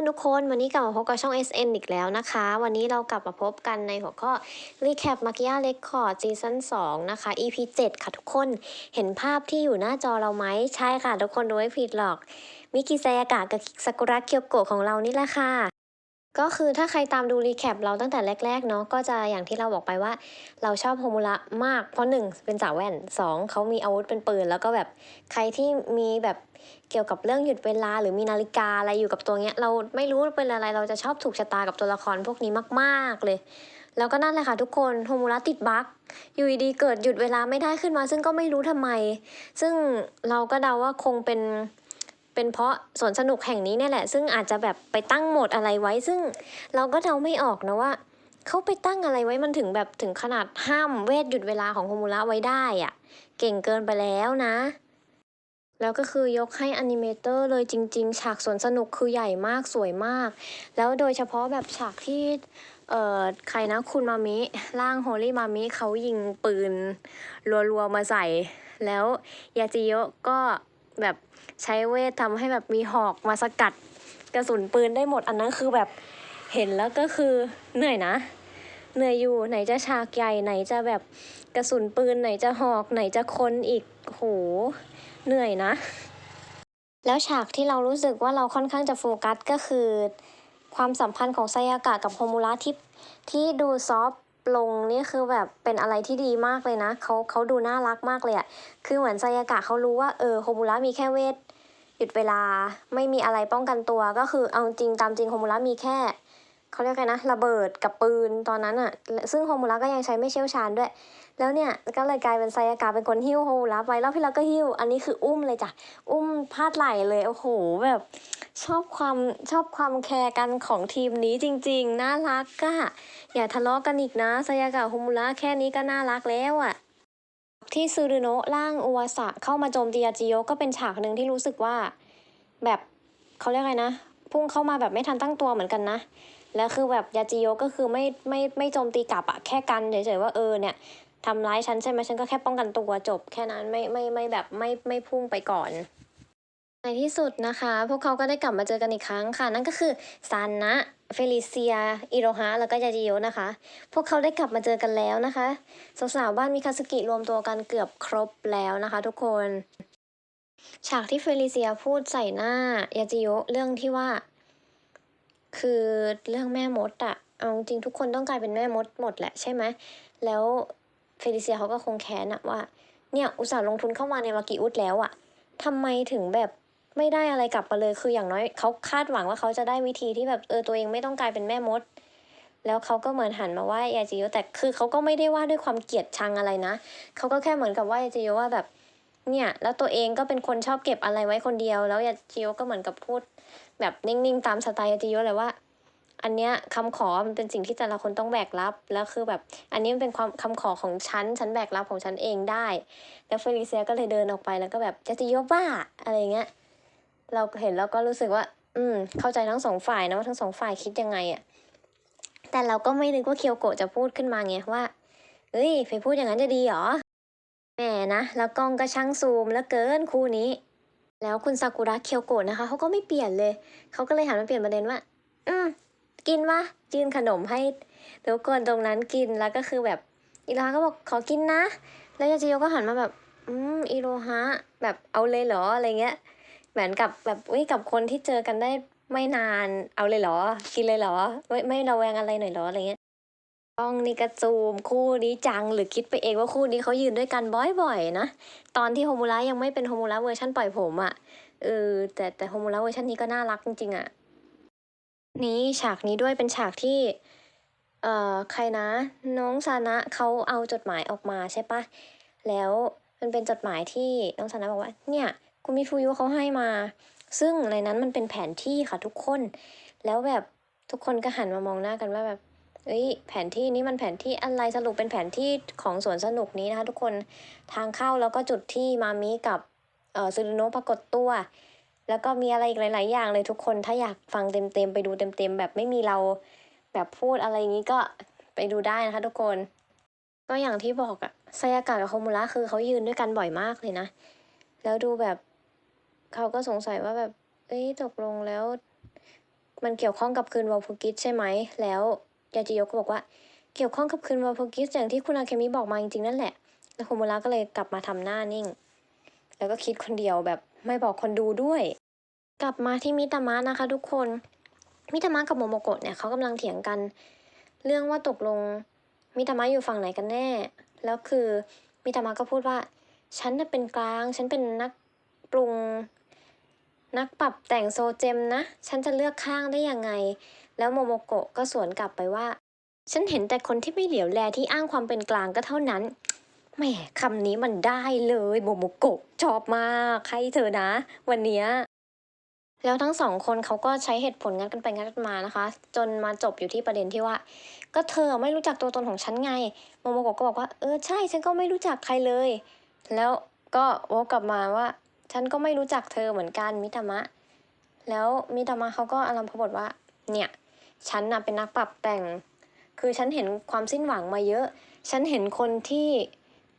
อนๆทุกคนวันนี้กลับมาพบกับช่อง SN อีกแล้วนะคะ วันนี้เรากลับมาพบกันในหัวข้อ Recap m a k i a Record ซีซั่น2นะคะ EP 7 ค่ะทุกคนเห็นภาพที่อยู่หน้าจอเราไหมใช่ค่ะ ทุกคนดูไม่ผิดหรอก มิกิไซยากะกับซากุระเคียวโกะของเรานี่แหละค่ะ ก็คือถ้าใครตามดูรีแคปเราตั้งแต่แรกๆเนาะก็จะอย่างที่เราบอกไปว่า เราชอบโฮมุระมาก เพราะหนึ่งเป็นสาวแว่นสองเขามีอาวุธเป็นปืน แล้วก็แบบใครที่มีแบบเกี่ยวกับเรื่องหยุดเวลา หรือมีนาฬิกาอะไรอยู่กับตัวเนี้ย เราไม่รู้เป็นอะไรเราจะชอบถูกชะตากับตัวละครพวกนี้มากๆเลย แล้วก็นั่นแหละค่ะทุกคนโฮมุระติดบั๊กอยู่ดีเกิดหยุดเวลาไม่ได้ขึ้นมา ซึ่งก็ไม่รู้ทำไม ซึ่งเราก็เดาว่าคงเป็น เป็นเพราะสวนสนุกแห่งนี้เนี่ยแหละ ซึ่งอาจจะแบบไปตั้งโหมดอะไรไว้ ซึ่งเราก็เดาไม่ออกนะว่าเขาไปตั้งอะไรไว้มันถึงแบบถึงขนาดห้ามเวทหยุดเวลาของโฮมูระไว้ได้อะเก่งเกินไปแล้วนะ แล้วก็คือยกให้อนิเมเตอร์เลยจริง ๆ ฉากสวนสนุกคือใหญ่มากสวยมาก แล้วโดยเฉพาะแบบฉากที่เอ่อใครนะคุณมามิร่างโฮลี่มามิเขายิงปืน รัวๆ มาใส่ แล้วยาจิโยะก็ แบบใช้เวททำให้แบบมีหอกมาสกัดกระสุนปืนได้หมดอันนั้นคือแบบเห็นแล้วก็คือเหนื่อยนะ เหนื่อยอยู่ไหนจะฉากใหญ่ไหนจะแบบกระสุนปืนไหนจะหอกไหนจะคนอีกโหเหนื่อยนะ แล้วฉากที่เรารู้สึกว่าเราค่อนข้างจะโฟกัสก็คือ ความสัมพันธ์ของไซยากะกับโฮมูระที่ที่ดูซอฟ ลงนี่คือแบบเป็นอะไรที่ดีมากเลยนะเขาเขาดูน่ารักมากเลยอะคือเหมือนไซยากะเขารู้ว่าเออโฮมูระมีแค่เวทหยุดเวลาไม่มีอะไรป้องกันตัวก็คือเอาจริงตามจริงโฮมูระมีแค่ เขาเรียกไงนะระเบิดกับปืนตอนนั้นอะซึ่งโฮมูระก็ยังใช้ไม่เชี่ยวชาญด้วย แล้วเนี่ยก็เลยกลายเป็นไซยากะเป็นคนหิ้วโฮมูระไปแล้วพี่เราก็หิ้ว อันนี้คืออุ้มเลยจ้ะอุ้มพาดไหลเลยโอ้โหแบบชอบความชอบความแคร์กันของทีมนี้จริง ๆ น่ารักอะอย่าทะเลาะกันอีกนะไซยากะโฮมุระแค่นี้ก็น่ารักแล้วอะที่ซูรุโนะร่างอุวาสะเข้ามาโจมตียาจิโยก็เป็นฉากหนึ่งที่รู้สึกว่า แบบเขาเรียกไงนะ พุ่งเข้ามาแบบไม่ทันตั้งตัวเหมือนกันนะ แล้วคือแบบยาจิโยก็คือไม่ไม่ไม่โจมตีกลับอะแค่กันเฉยๆว่าเออเนี่ยทำร้ายฉันใช่ไหมฉันก็แค่ป้องกันตัวจบ แค่นั้นไม่ไม่ไม่แบบไม่ไม่พุ่งไปก่อนในที่สุดนะคะ พวกเขาก็ได้กลับมาเจอกันอีกครั้งค่ะ นั่นก็คือซานนะเฟลิเซีย อิโรฮะแล้วก็ยาจิโยนะคะ พวกเขาได้กลับมาเจอกันแล้วนะคะสาวๆบ้านมิคาสกิรวมตัวกันเกือบครบแล้วนะคะ ทุกคน ฉากที่เฟลิเซียพูดใส่หน้ายาจิโยเรื่องที่ว่า คือเรื่องแม่มดอะเอาจริงทุกคนต้องกลายเป็นแม่มดหมดแหละใช่ไหม แล้วเฟลิเซียเขาก็คงแค้นอะว่า เนี่ยอุตส่าห์ลงทุนเข้ามาในวากิอุดแล้วอะทำไมถึงแบบไม่ได้อะไรกลับมาเลย คืออย่างน้อยเขาคาดหวังว่าเขาจะได้วิธีที่แบบเออตัวเองไม่ต้องกลายเป็นแม่มด แล้วเขาก็เหมือนหันมาว่ายาจิโยแต่คือเขาก็ไม่ได้ว่าด้วยความเกลียดชังอะไรนะ เขาก็แค่เหมือนกับว่ายาจิโยว่าแบบเนี่ยแล้วตัวเองก็เป็นคนชอบเก็บอะไรไว้คนเดียว แล้วยาจิโยก็เหมือนกับพูด แบบนิ่งๆ ตามสไตล์ยาจิโยะเลยว่า อันเนี้ยคำขอมันเป็นสิ่งที่แต่ละคนต้องแบกรับ แล้วคือแบบอันนี้มันเป็นความคำขอของฉัน ฉันแบกรับของฉันเองได้ แล้วเฟลิเซียก็เลยเดินออกไปแล้วก็แบบยาจิโยะบ้าอะไรเงี้ย เราเห็นแล้วก็รู้สึกว่า อืม เข้าใจทั้งสองฝ่ายนะว่าทั้งสองฝ่ายคิดยังไงอะแต่เราก็ไม่นึกว่าเคียวโกะจะพูดขึ้นมาไงว่าเอ้ยไปพูดอย่างนั้นจะดีหรอแหมนะ แล้วกล้องก็ช่างซูมแล้วเกินคู่นี้ แล้วคุณซากุระเคียวโกะนะคะเขาก็ไม่เปลี่ยนเลย เขาก็เลยหันมาเปลี่ยนประเด็นว่า อืมกินวะยื่นขนมให้ทุกคนตรงนั้นกินแล้วก็คือแบบอีโรฮะก็บอกขอกินนะ แล้วยาจิโยก็หันมาแบบ อืมอีโรฮะแบบเอาเลยเหรออะไรเงี้ยเหมือนกับแบบเอ้ยกับคนที่เจอกันได้ไม่นานเอาเลยเหรอ กินเลยเหรอ ไม่ไม่ระแวงอะไรหน่อยเหรออะไรเงี้ย กล้องนี่กระจูมคู่นี้จังหรือคิดไปเองว่าคู่นี้เขายืนด้วยกันบ่อยๆนะ ตอนที่โฮมูระยังไม่เป็นโฮมูระเวอร์ชันปล่อยผมอะ่ะเออแต่แต่โฮมูระเวอร์ชันนี้ก็น่ารักจริงๆอะ่ะนี้ฉากนี้ด้วยเป็นฉากที่เอ่อใครนะ น้องซานะเขาเอาจดหมายออกมาใช่ปะแล้วมันเป็นจดหมายที่น้องซานะบอกว่าเนี่ยคุณมิฟูยุเขาให้มา ซึ่งในนั้นมันเป็นแผนที่ค่ะทุกคน แล้วแบบทุกคนก็หันมามองหน้ากันว่าแบบ เอ้ยแผนที่นี้มันแผนที่อะไรสรุปเป็นแผนที่ของสวนสนุกนี้นะคะทุกคนทางเข้าแล้วก็จุดที่มามิกับเออซูรุโนะปรากฏตัว แล้วก็มีอะไรอีกหลาย ๆ อย่างเลยทุกคนถ้าอยากฟังเต็ม ๆ ไปดูเต็ม ๆ แบบไม่มีเราแบบพูดอะไรอย่างนี้ก็ไปดูได้นะคะทุกคน ก็อย่างที่บอกอะไซยากะกับโฮมุระคือเขายืนด้วยกันบ่อยมากเลยนะ แล้วดูแบบเขาก็สงสัยว่าแบบ เอ้ยตกลงแล้ว มันเกี่ยวข้องกับคืนวอลพูกิสใช่ไหมแล้ว ยาจิโยก็บอกว่าเกี่ยวข้องกับคืนวอลพูกิสอย่างที่คุณอาเคมิบอกมาจริงๆนั่นแหละ แล้วโฮมุระก็เลยกลับมาทำหน้านิ่ง แล้วก็คิดคนเดียวแบบไม่บอกคนดูด้วย กลับมาที่มิตามะนะคะ ทุกคน มิตามะกับโมโมโกะเนี่ยเขากำลังเถียงกัน เรื่องว่าตกลงมิตามะอยู่ฝั่งไหนกันแน่ แล้วคือมิตามะก็พูดว่า ฉันน่ะเป็นกลาง ฉันเป็นนักปรุง นักปรับแต่งโซเจมนะ ฉันจะเลือกข้างได้ยังไง แล้วโมโมโกะก็สวนกลับไปว่า ฉันเห็นแต่คนที่ไม่เหลียวแลที่อ้างความเป็นกลางก็เท่านั้นแหมคำนี้มันได้เลยโมโมโกะชอบมากใครเธอนะ วันเนี้ยแล้วทั้งสองคนเขาก็ใช้เหตุผลงัดกันไปงัดกันมานะคะ จนมาจบอยู่ที่ประเด็นที่ว่า ก็เธอไม่รู้จักตัวตนของฉันไงโมโมโกะก็บอกว่าเออใช่ฉันก็ไม่รู้จักใครเลย แล้วก็วกกลับมาว่า ฉันก็ไม่รู้จักเธอเหมือนกันมิตามะ แล้วมิตามะเขาก็อารมณ์พบทว่า เนี่ย ฉันน่ะเป็นนักปรับแต่ง คือฉันเห็นความสิ้นหวังมาเยอะ ฉันเห็นคนที่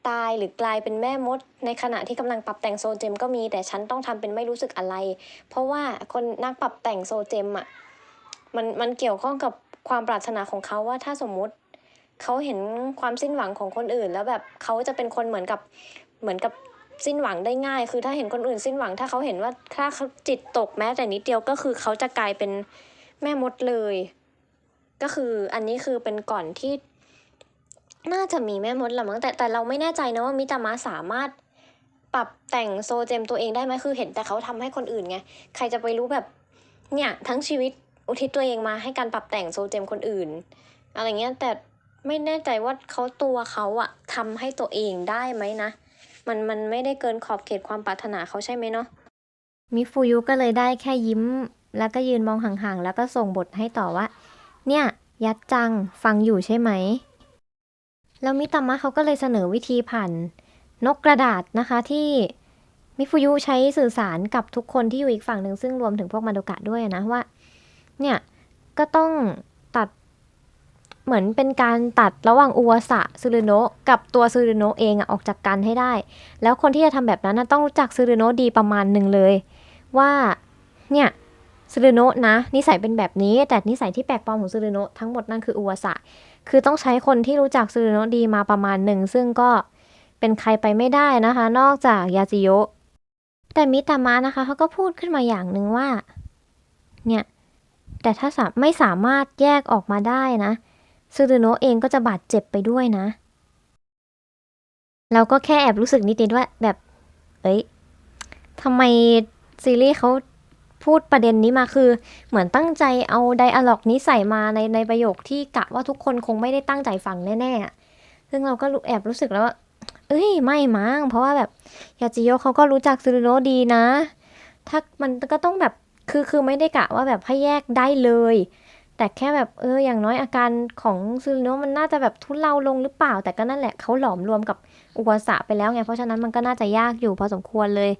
ตายหรือกลายเป็นแม่มด ในขณะที่กำลังปรับแต่งโซเจมก็มี แต่ฉันต้องทำเป็นไม่รู้สึกอะไร เพราะว่าคนนักปรับแต่งโซเจมอะมันมันเกี่ยวข้องกับความปรารถนาของเขาว่าถ้าสมมุติเขาเห็นความสิ้นหวังของคนอื่น แล้วแบบเขาจะเป็นคนเหมือนกับเหมือนกับ สิ้นหวังได้ง่าย คือถ้าเห็นคนอื่นสิ้นหวัง ถ้าเขาเห็นว่าถ้าเขาจิตตกแม้แต่นิดเดียวก็คือเขาจะกลายเป็นแม่มดเลย ก็คืออันนี้คือเป็นก่อนที่ น่าจะมีแม่มดละมั้งแต่แต่เราไม่แน่ใจนะว่ามิตามะสามารถปรับแต่งโซเจมตัวเองได้ไหมคือเห็นแต่เขาทำให้คนอื่นไง ใครจะไปรู้แบบเนี่ยทั้งชีวิตอุทิศตัวเองมาให้การปรับแต่งโซเจมคนอื่น อะไรเงี้ยแต่ไม่แน่ใจว่าเขาตัวเขาอะทำให้ตัวเองได้ไหมนะ มันมันไม่ได้เกินขอบเขตความปรารถนาเขาใช่ไหมเนาะมิฟูยุก็เลยได้แค่ยิ้ม แล้วก็ยืนมองห่างๆ แล้วก็ส่งบทให้ต่อว่า เนี่ย ยัดจังฟังอยู่ใช่ไหม แล้วมิตามะเขาก็เลยเสนอวิธีผ่านนกกระดาษนะคะที่มิฟูยุใช้สื่อสารกับทุกคนที่อยู่อีกฝั่งหนึ่งซึ่งรวมถึงพวกมาโดกะด้วยนะว่า เนี่ย ก็ต้อง เหมือนเป็นการตัดระหว่างอุวสะซูรุโนะกับตัวซูรุโนะเองออกจากกันให้ได้ แล้วคนที่จะทำแบบนั้นต้องรู้จักซูรุโนะดีประมาณหนึ่งเลย ว่าเนี่ยซูรุโนะนะ นิสัยเป็นแบบนี้ แต่นิสัยที่แปลกปลอมของซูรุโนะทั้งหมดนั่นคืออุวสะคือต้องใช้คนที่รู้จักซูรุโนะดีมาประมาณหนึ่งซึ่งก็เป็นใครไปไม่ได้นะคะ นอกจากยาจิโยะแต่มิตามะนะคะเขาก็พูดขึ้นมาอย่างหนึ่งว่า เนี่ย แต่ถ้าไม่สามารถแยกออกมาได้นะ ซูรุโนะเองก็จะบาดเจ็บไปด้วยนะ เราก็แค่แอบรู้สึกนิดๆว่าแบบ เอ้ยทำไมซีรีส์เขาพูดประเด็นนี้มาคือ เหมือนตั้งใจเอาไดอะล็อกนี้ใส่มาในในประโยคที่กะว่าทุกคนคงไม่ได้ตั้งใจฟังแน่ๆอะซึ่งเราก็แอบรู้สึกแล้วว่า เอ้ยไม่มั้งเพราะว่าแบบยาจิโยเขาก็รู้จักซูรุโนดีนะ ถ้ามันก็ต้องแบบคือคือไม่ได้กะว่าแบบให้แยกได้เลย แต่แค่แบบเอออย่างน้อยอาการของซูรุโนะมันน่าจะแบบทุเลาลงหรือเปล่า แต่ก็นั่นแหละเขาหลอมรวมกับอุวสะไปแล้วไง เพราะฉะนั้นมันก็น่าจะยากอยู่พอสมควรเลย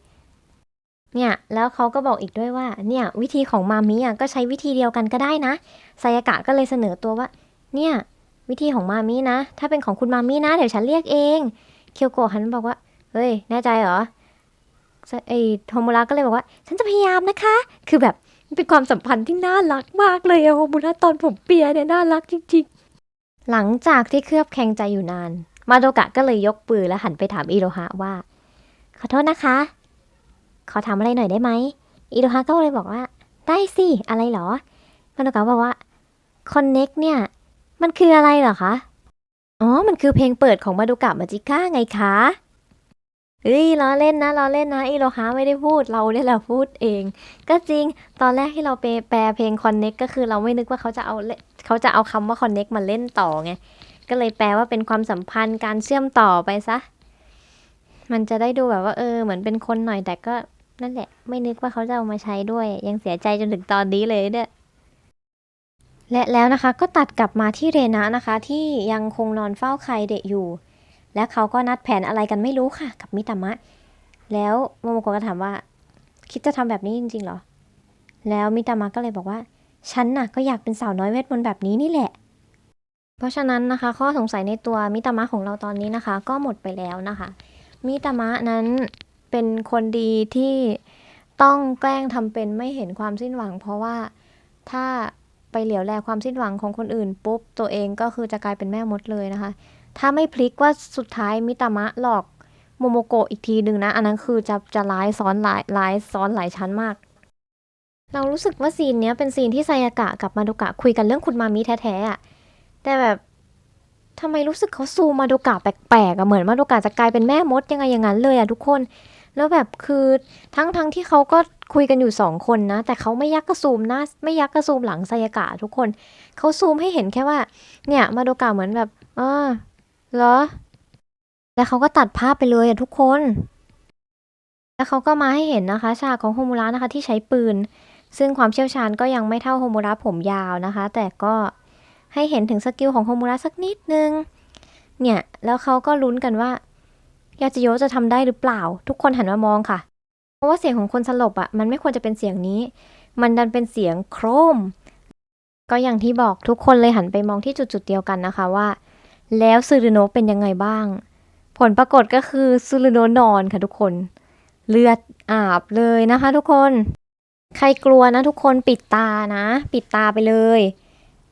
เนี่ยแล้วเขาก็บอกอีกด้วยว่าเนี่ยวิธีของมามิอะก็ใช้วิธีเดียวกันก็ได้นะไซยากะก็เลยเสนอตัวว่า เนี่ยวิธีของมามินะ ถ้าเป็นของคุณมามินะเดี๋ยวฉันเรียกเองเคียวโกะหันบอกว่าเฮ้ยแน่ใจเหรอไอโทมุระก็เลยบอกว่า ฉันจะพยายามนะคะ คือแบบ เป็นความสัมพันธ์ที่น่ารักมากเลยอะโทมุระตอนผมเปียเนี่ยน่ารักจริงๆ หลังจากที่เคลือบแคลงใจอยู่นาน มาโดกะก็เลยยกปืนและหันไปถามอิโรฮะว่า ขอโทษนะคะ ขอถามอะไรหน่อยได้ไหมอิโรฮะก็เลยบอกว่า ได้สิอะไรเหรอ มาโดกะบอกว่า Connect เนี่ย มันคืออะไรเหรอคะ อ๋อ มันคือเพลงเปิดของมาดูกะมาจิก้าไงคะ เฮ้ยล้อเล่นนะล้อเล่นนะอิโรฮะไม่ได้พูดเราเนี่ยแหละพูดเอง ก็จริงตอนแรกที่เราไปแปลเพลง Connect ก็คือเราไม่นึกว่าเขาจะเอาเขาจะเอาคำว่า Connect มาเล่นต่อไง ก็เลยแปลว่าเป็นความสัมพันธ์การเชื่อมต่อไปซะ มันจะได้ดูแบบว่าเออเหมือนเป็นคนหน่อยแต่ก็นั่นแหละ ไม่นึกว่าเขาจะเอามาใช้ด้วย ยังเสียใจจนถึงตอนนี้เลยเนี่ยและแล้วนะคะก็ตัดกลับมาที่เรนะนะคะ ที่ยังคงนอนเฝ้าไครเดะอยู่ และเขาก็นัดแผนอะไรกันไม่รู้ค่ะ กับมิตามะ แล้วโมโมโกะก็ถามว่า คิดจะทำแบบนี้จริงๆหรอ แล้วมิตามะก็เลยบอกว่า ฉันน่ะก็อยากเป็นสาวน้อยเวทมนต์แบบนี้นี่แหละ เพราะฉะนั้นนะคะ ข้อสงสัยในตัวมิตามะของเราตอนนี้นะคะ ก็หมดไปแล้วนะคะ มิตามะนั้นเป็นคนดีที่ต้องแกล้งทำเป็นไม่เห็นความสิ้นหวัง เพราะว่าถ้าไปเหลียวแลความสิ้นหวังของคนอื่นปุ๊บตัวเองก็คือจะกลายเป็นแม่มดเลยนะคะ ถ้าไม่พลิกว่าสุดท้ายมิตามะหลอกโมโมโกะอีกทีหนึ่งนะ อันนั้นคือจะจะร้ายซ้อนหลายร้ายซ้อนหลายชั้นมาก เรารู้สึกว่าซีนเนี้ยเป็นซีนที่ไซยากะกับมาโดกะคุยกันเรื่องคุณมามิแท้ๆอะแต่แบบทำไมรู้สึกเขาซูมมาโดกะแปลกๆอะเหมือนมาโดกะจะกลายเป็นแม่มดยังไงอย่างนั้นเลยอะทุกคน แล้วแบบคือทั้งทั้งที่เขาก็คุยกันอยู่สองคนนะ แต่เขาไม่ยักกระซูมหน้าไม่ยักกระซูมหลังไซยากะทุกคนเขาซูมให้เห็นแค่ว่า เนี่ยมาโดกะเหมือนแบบอ่า เหรอ แล้วเขาก็ตัดภาพไปเลยอะทุกคน แล้วเขาก็มาให้เห็นนะคะฉากของโฮมูระนะคะที่ใช้ปืน ซึ่งความเชี่ยวชาญก็ยังไม่เท่าโฮมูระผมยาวนะคะ แต่ก็ให้เห็นถึงสกิลของโฮมูระสักนิดนึง เนี่ย แล้วเขาก็ลุ้นกันว่ายาจิโยะจะทำได้หรือเปล่า ทุกคนหันมามองค่ะ เพราะว่าเสียงของคนสลบอะ่ะ มันไม่ควรจะเป็นเสียงนี้ มันดันเป็นเสียงโครม ก็อย่างที่บอกทุกคนเลยหันไปมองที่จุดๆเดียวกันนะคะว่า แล้วซูรุโนเป็นยังไงบ้าง ผลปรากฏก็คือซูรุโนนอนค่ะทุกคน เลือดอาบเลยนะคะ ทุกคน ใครกลัวนะทุกคนปิดตานะ ปิดตาไปเลย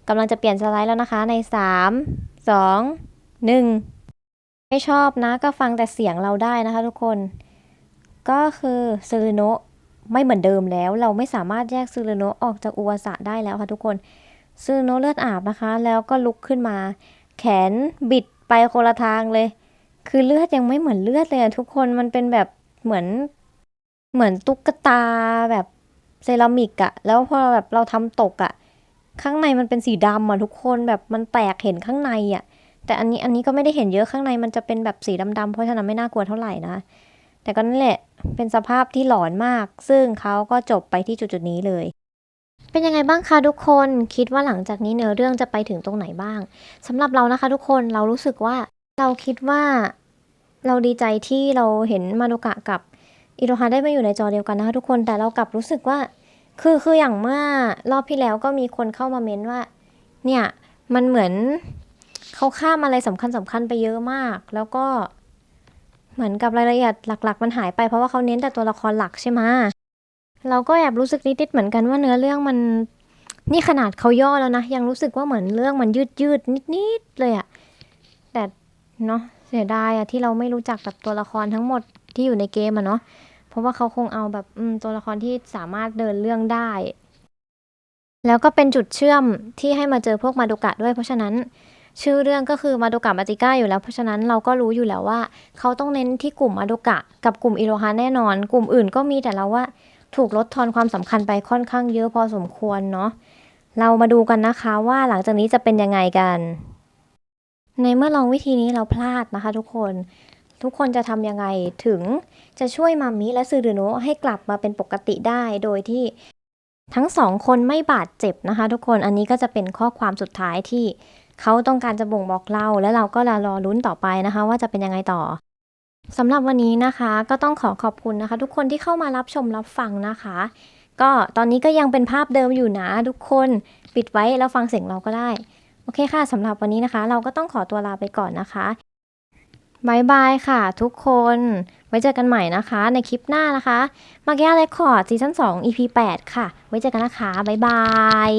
กำลังจะเปลี่ยนสไลด์แล้วนะคะในสามสองหนึ่งไม่ชอบนะ ก็ฟังแต่เสียงเราได้นะคะทุกคน ก็คือซูรุโนไม่เหมือนเดิมแล้ว เราไม่สามารถแยกซูรุโนออกจากอุวาสะได้แล้วค่ะทุกคนซูรุโนเลือดอาบนะคะ แล้วก็ลุกขึ้นมา แขนบิดไปคนละทางเลย คือเลือดยังไม่เหมือนเลือดเลยอะทุกคนมันเป็นแบบเหมือนเหมือนตุ๊กตาแบบเซรามิกอะแล้วพอแบบเราทำตกอะข้างในมันเป็นสีดำอะทุกคนแบบมันแตกเห็นข้างในอะแต่อันนี้อันนี้ก็ไม่ได้เห็นเยอะข้างในมันจะเป็นแบบสีดำๆเพราะฉะนั้นไม่น่ากลัวเท่าไหร่นะ แต่ก็นั่นแหละเป็นสภาพที่หลอนมาก ซึ่งเขาก็จบไปที่จุดๆนี้เลย เป็นยังไงบ้างคะทุกคนคิดว่าหลังจากนี้เนื้อเรื่องจะไปถึงตรงไหนบ้างสำหรับเรานะคะ ทุกคนเรารู้สึกว่าเราคิดว่าเราดีใจที่เราเห็นมาโดกะกับอิโรฮาได้มาอยู่ในจอเดียวกันนะคะทุกคนแต่เรากลับรู้สึกว่า คือคืออย่างเมื่อรอบที่แล้วก็มีคนเข้ามาเม้นว่า เนี่ยมันเหมือนเขาข้ามอะไรสำคัญสำคัญไปเยอะมาก แล้วก็เหมือนกับรายละเอียดหลัก ๆ มันหายไปเพราะว่าเขาเน้นแต่ตัวละครหลักใช่ไหม เราก็แอบรู้สึกนิดๆเหมือนกันว่าเนื้อเรื่องมัน นี่ขนาดเขาย่อแล้วนะ ยังรู้สึกว่าเหมือนเรื่องมันยืดยืดนิดๆเลยอะแต่เนาะเสียดายอะที่เราไม่รู้จักกับตัวละครทั้งหมดที่อยู่ในเกมอะเนาะเพราะว่าเขาคงเอาแบบตัวละครที่สามารถเดินเรื่องได้ แล้วก็เป็นจุดเชื่อมที่ให้มาเจอพวกมาโดกะด้วย เพราะฉะนั้นชื่อเรื่องก็คือมาโดกะมาจิก้าอยู่แล้วเพราะฉะนั้นเราก็รู้อยู่แล้วว่า เขาต้องเน้นที่กลุ่มมาโดกะ กับกลุ่มอิโรฮาแน่นอน กลุ่มอื่นก็มีแต่เราว่า ถูกลดทอนความสำคัญไปค่อนข้างเยอะพอสมควรเนาะเรามาดูกันนะคะว่าหลังจากนี้จะเป็นยังไงกัน ในเมื่อลองวิธีนี้เราพลาดนะคะทุกคนทุกคนจะทำยังไงถึงจะช่วยมามิและซูรุโนะให้กลับมาเป็นปกติได้โดยที่ทั้งสองคนไม่บาดเจ็บนะคะ ทุกคนอันนี้ก็จะเป็นข้อความสุดท้ายที่เขาต้องการจะบ่งบอกเรา และเราก็รอลุ้นต่อไปนะคะ ว่าจะเป็นยังไงต่อ สำหรับวันนี้นะคะก็ต้องขอขอบคุณนะคะ ทุกคนที่เข้ามารับชมรับฟังนะคะ ก็ตอนนี้ก็ยังเป็นภาพเดิมอยู่นะ ทุกคนปิดไว้แล้วฟังเสียงเราก็ได้ โอเคค่ะสำหรับวันนี้นะคะ เราก็ต้องขอตัวลาไปก่อนนะคะบายบายค่ะ ทุกคน ไว้เจอกันใหม่นะคะ ในคลิปหน้านะคะมาแก้เรคคอร์ดซีซั่น2 EP 8 ค่ะ ไว้เจอกันนะคะบายบาย